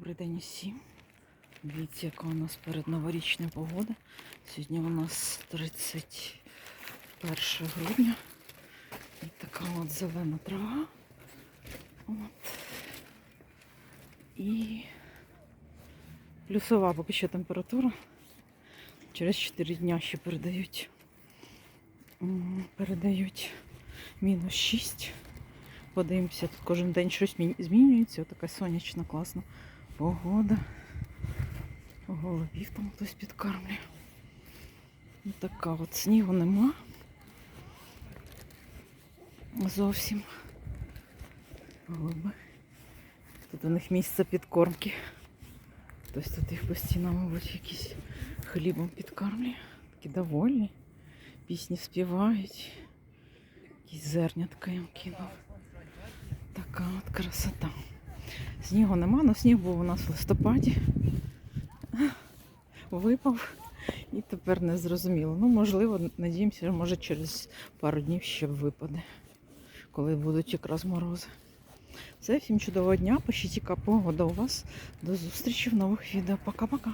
Добрий день усім. Дивіться, яка у нас передноворічна погода. Сьогодні у нас 31 грудня. І така от зелена трава. От. І плюсова поки що температура. Через 4 дня ще передають. Передають мінус 6. Подивимося, тут кожен день щось змінюється. Така сонячна, класна погода. Голубів там хтось підкармлює. Ось така от снігу нема. Зовсім. Голуби. Тут у них місце підкормки. Хтось тут їх постійно, мабуть, якийсь хлібом підкармлює. Такі довольні. Пісні співають. Якісь зернятка їм кинув. Така от красота. Снігу нема, але сніг був у нас в листопаді. Випав і тепер не зрозуміло. Ну, можливо, надіємося, може через пару днів ще випаде, коли будуть якраз морози. Все, всім чудового дня. Пишіть, яка погода у вас. До зустрічі в нових відео. Пока-пока.